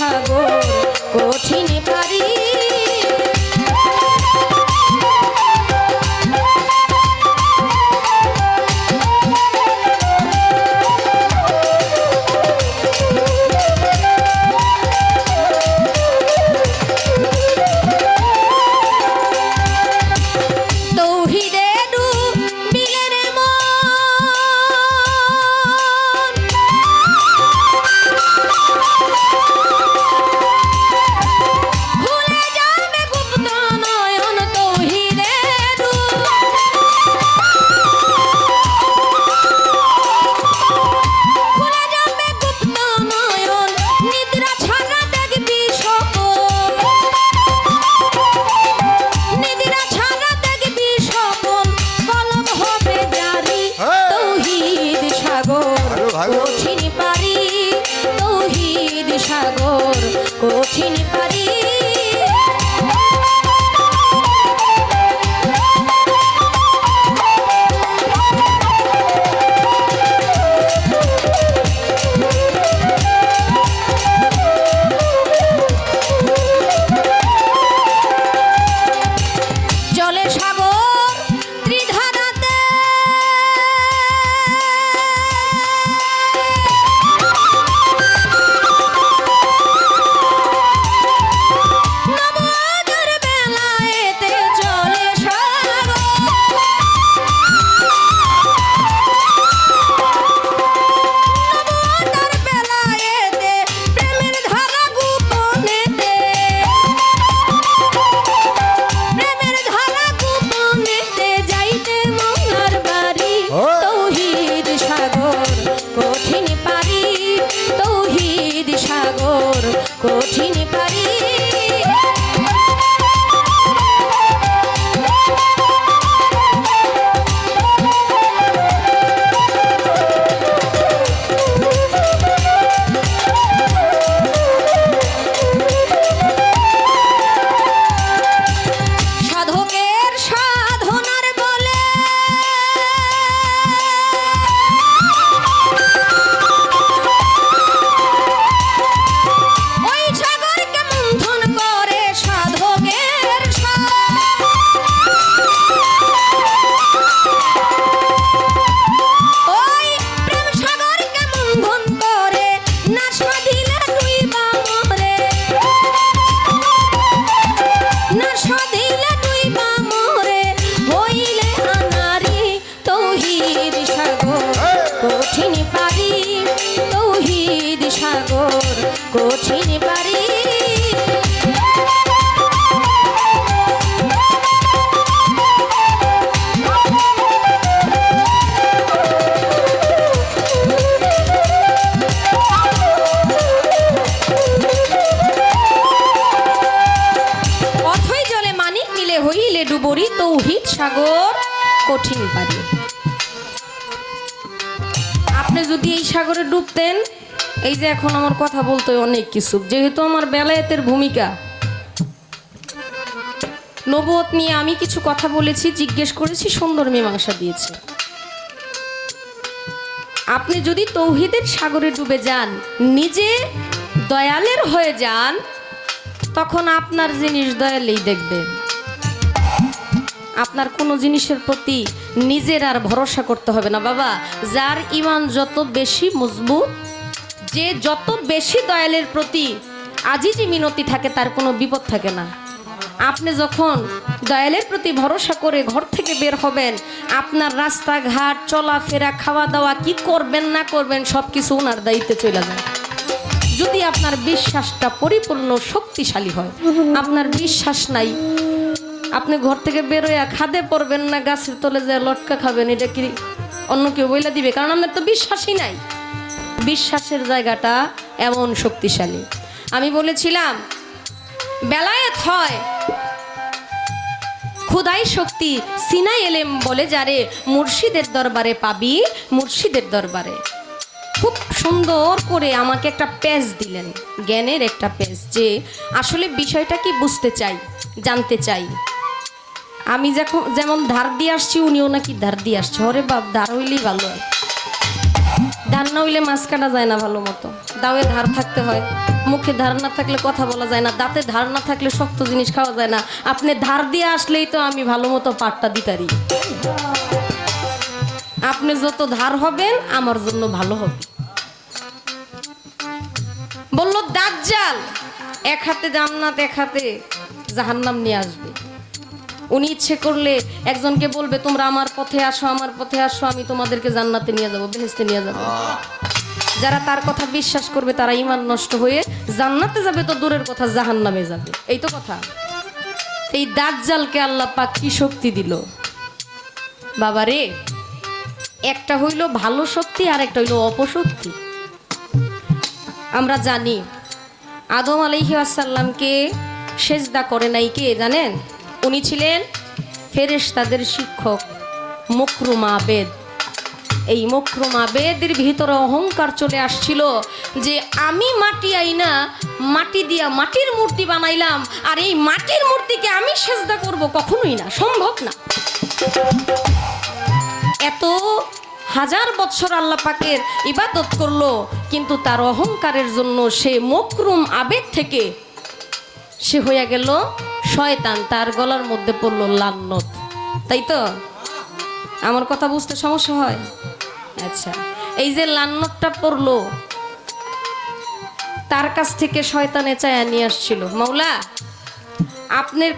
সাগর কঠিন পারি কঠিন পারি আপনি যদি এই সাগরে ডুবতেন এই যে এখন আমার কথা বলতে অনেক কিছু, যেহেতু আমার বেলায়েতের ভূমিকা। নবত নিয়ে আমি কিছু কথা বলেছি, জিজ্ঞেস করেছি, সুন্দর মীমাংসা দিয়েছে। আপনি যদি তৌহিদের সাগরে ডুবে যান, নিজে দয়ালের হয়ে যান, তখন আপনার জিনিস দয়ালেই দেখবেন আপনার কোনো জিনিসের প্রতি নিজের আর ভরসা করতে হবে না, বাবা। যার ইমান যত বেশি মজবুত, যে যত বেশি দয়ালের প্রতি আজিজি মিনতি থাকে, তার কোনো বিপদ থাকে না। আপনি যখন দয়ালের প্রতি ভরসা করে ঘর থেকে বের হবেন, আপনার রাস্তাঘাট, চলাফেরা খাওয়া দাওয়া কি করবেন, না করবেন সব কিছু ওনার দায়িত্বে চলে যায়। যদি আপনার বিশ্বাসটা পরিপূর্ণ, শক্তিশালী হয়, আপনার বিশ্বাস নাই আপনি ঘর থেকে বেরোয়া খাদে পড়বেন না, গাছের তলে যে লটকা খাবেন, এটা কি অন্য কেউ বইলা দিবে? কারণ আপনার তো বিশ্বাসই নাই। বিশ্বাসের জায়গাটা এমন শক্তিশালী। আমি বলেছিলাম, বেলায়েত হয়। খুদাই শক্তি সিনাই এলেম বলে যারে মুর্শিদের দরবারে পাবি, মুর্শিদের দরবারে। খুব সুন্দর করে আমাকে একটা পেজ দিলেন, জ্ঞানের একটা পেজ যে আসলে বিষয়টা কি বুঝতে চাই, জানতে চাই। আমি যখন যেমন ধার দিয়ে আসছি, উনিও নাকি ধার দিয়ে আসছে। ওরে বাপ, ধার হইলেই ভালো। হয় ধার না হইলে মাছ কাটা যায় না ভালো মতো। দাওয়ে ধার থাকতে হয়। মুখে ধার না থাকলে কথা বলা যায় না। দাঁতে ধার না থাকলে শক্ত জিনিস খাওয়া যায় না। আপনি ধার দিয়ে আসলেই তো আমি ভালো মতো পাটটা দিতারি আপনি যত ধার হবেন, আমার জন্য ভালো হবে। বলল, দাজ্জাল! এক হাতে জান্নাত, এক হাতে জাহান্নাম নিয়ে আসবে। উনি ইচ্ছে করলে একজনকে বলবে, তোমরা আমার পথে আসো, আমার পথে আসো, আমি তোমাদেরকে জান্নাতে নিয়ে যাব বেহেস্তে নিয়ে যাব। যারা তার কথা বিশ্বাস করবে, তারা ইমান নষ্ট হয়ে জান্নাতে যাবে তো দূরের কথা, জাহান্নামে যাবে। এই তো কথা। এই দাজ্জালকে আল্লাহ পাক কি শক্তি দিল? বাবা রে, একটা হইল ভালো শক্তি আর একটা হইল অপশক্তি। আমরা জানি, আদম আলাইহি আসাল্লামকে সেজদা করে নাই কে, জানেন? উনি ছিলেন ফেরেশতাদের শিক্ষক, মুকরুম আবেদ। এই মুকরুম আবেদের ভিতরে অহংকার চলে আসছিল যে আমি মাটি আইনা, মাটি দিয়া মাটির মূর্তি বানাইলাম, আর এই মাটির মূর্তিকে আমি সেজদা করব কখনোই না, সম্ভব না। এত হাজার বছর আল্লাহ পাকের ইবাদত করল, কিন্তু তার অহংকারের জন্য সে মকরুম আবেগ থেকে সে হইয়া গেল শয়তান তার গলার মধ্যে পড়ল লান্নত। তাই তো? আমার কথা বুঝতে সমস্যা হয়? আচ্ছা এই যে লান্নতটা পড়ল, তার কাছ থেকে শয়তানে চায়া নিয়ে আসছিল। মাওলা, আপনার,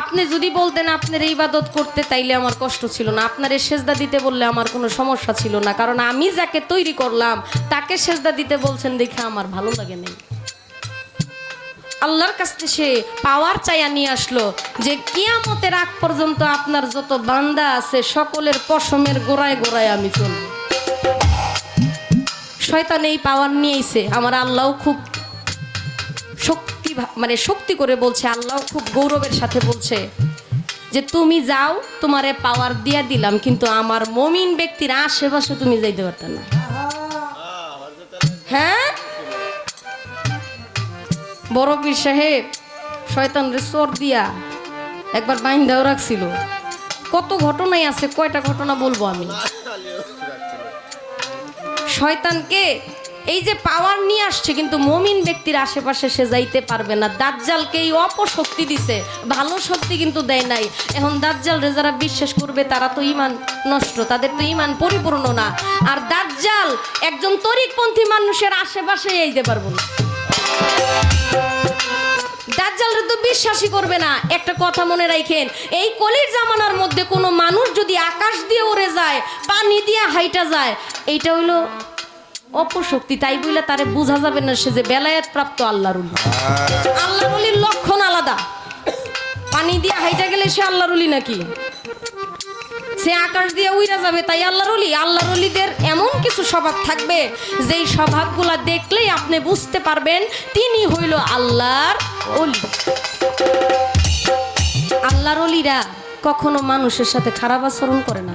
আপনি যদি বলতেন আপনার ইবাদত করতে, তাইলে আমার কষ্ট ছিল না। আপনার সেজদা দিতে বললে আমার কোনো সমস্যা ছিল না। কারণ আমি যাকে তৈরি করলাম, তাকে সেজদা দিতে বলছেন দেখে আমার ভালো লাগে নেই। আল্লাহর কাছ সে পাওয়ার চাইয়া নিয়ে আসলো যে কিয়ামতের আগ পর্যন্ত আপনার যত বান্দা আছে সকলের পশমের গোড়ায় গোড়ায় আমি চলব। শয়তান এই পাওয়ার নিয়েছে আমার আল্লাহ খুব শক্তি মানে শক্তি করে বলছে আল্লাহ খুব গৌরবের সাথে বলছে যে তুমি যাও, তোমারে পাওয়ার দিয়া দিলাম, কিন্তু আমার মমিন ব্যক্তির আশেপাশে তুমি যাইতে পারতে না। হ্যাঁ? বড় সাহেব, শয়তান রে চোর দিয়া একবার বাইন দেওয়া রাখছিল। কত ঘটনাই আছে, কয়টা ঘটনা বলব আমি? শয়তানকে এই যে পাওয়ার নিয়ে আসছে, কিন্তু মমিন ব্যক্তির আশেপাশে সে যাইতে পারবে না। দাজ্জালকে এই অপশক্তি দিছে, ভালো শক্তি কিন্তু দেয় নাই। এখন দাজ্জাল রে যারা বিশ্বাস করবে, তারা তো ইমান নষ্ট, তাদের তো ইমান পরিপূর্ণ না। আর দাজ্জাল একজন তরিকপন্থী মানুষের আশেপাশে যাইতে পারব না। বিশ্বাসই করবে না। একটা কথা মনে রাখেন, এই কলির জামানার মধ্যে কোনো মানুষ যদি আকাশ দিয়ে উড়ে যায়, পানি দিয়ে হাইটা যায়, এইটা হইল অপশক্তি। তাই বইলে তারে বোঝা যাবে না সে যে বেলায়েত প্রাপ্ত আল্লাহর উলি। আল্লাহর উলির লক্ষণ আলাদা। পানি দিয়ে হাইটা গেলে সে আল্লাহর উলি নাকি? সে আকাশ দিয়ে উইরা যাবে, তাই আল্লাহর অলি আল্লাহর অলিদের এমন কিছু স্বভাব থাকবে। যেই স্বভাবগুলা দেখলেই আপনি বুঝতে পারবেন তিনি হইল আল্লাহর অলি আল্লাহর অলিরা কখনো মানুষের সাথে খারাপ আচরণ করে না।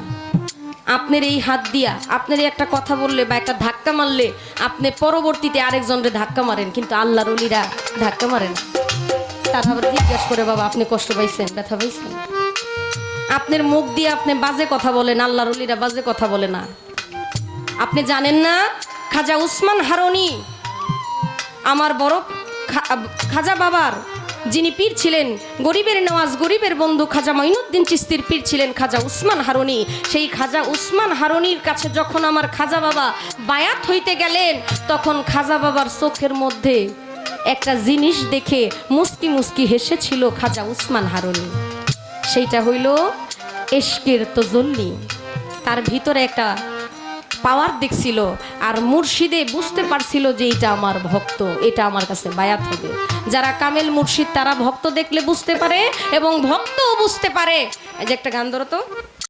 আপনার এই হাত দিয়া, আপনার একটা কথা বললে বা একটা ধাক্কা মারলে, আপনি পরবর্তীতে আরেকজনরে ধাক্কা মারেন, কিন্তু আল্লাহর অলিরা ধাক্কা মারেন তারা আবার জিজ্ঞাসা করে, বাবা, আপনি কষ্ট পাইছেন, ব্যথা পাইছেন? আপনার মুখ দিয়ে আপনি বাজে কথা বলেন, আল্লাহর অলিরা বাজে কথা বলে না। আপনি জানেন না, খাজা উসমান হারনি, আমার বড় খাজা বাবার, যিনি পীর ছিলেন, গরিবের নওয়াজ, গরিবের বন্ধু খাজা মাইনুদ্দিন চিস্তির পীর ছিলেন খাজা উসমান হারনি। সেই খাজা উসমান হারনির কাছে যখন আমার খাজা বাবা বায়াত হইতে গেলেন, তখন খাজা বাবার চোখের মধ্যে একটা জিনিস দেখে মুস্কি মুস্কি হেসেছিল খাজা উসমান হারনি। সেইটা হইল এশকের তজল্লি। তার ভিতরে একটা পাওয়ার দেখছিল আর মুর্শিদে বুঝতে পারছিল যে এটা আমার ভক্ত, এটা আমার কাছে বায়াত হবে। যারা কামেল মুর্শিদ, তারা ভক্ত দেখলে বুঝতে পারে এবং ভক্তও বুঝতে পারে। যে একটা গান ধরো তো।